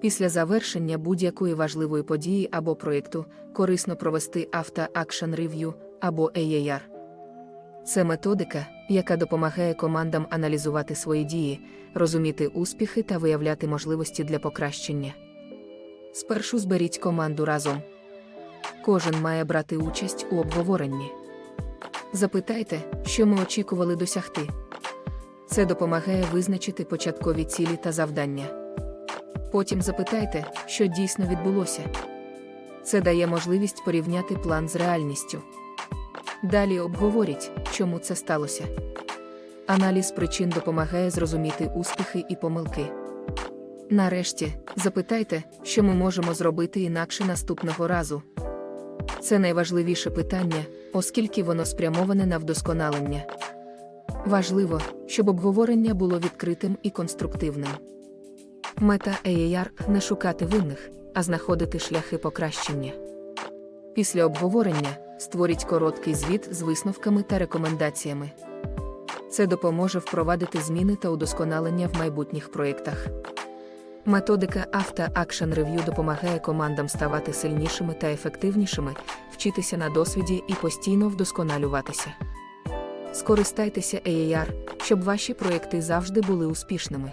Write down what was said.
Після завершення будь-якої важливої події або проєкту корисно провести After Action Review або AAR. Це методика, яка допомагає командам аналізувати свої дії, розуміти успіхи та виявляти можливості для покращення. Спершу зберіть команду разом. Кожен має брати участь у обговоренні. Запитайте, що ми очікували досягти. Це допомагає визначити початкові цілі та завдання. Потім запитайте, що дійсно відбулося. Це дає можливість порівняти план з реальністю. Далі обговоріть, чому це сталося. Аналіз причин допомагає зрозуміти успіхи і помилки. Нарешті, запитайте, що ми можемо зробити інакше наступного разу. Це найважливіше питання, оскільки воно спрямоване на вдосконалення. Важливо, щоб обговорення було відкритим і конструктивним. Мета AAR – не шукати винних, а знаходити шляхи покращення. Після обговорення створіть короткий звіт з висновками та рекомендаціями. Це допоможе впровадити зміни та удосконалення в майбутніх проєктах. Методика After Action Review допомагає командам ставати сильнішими та ефективнішими, вчитися на досвіді і постійно вдосконалюватися. Скористайтеся AAR, щоб ваші проєкти завжди були успішними.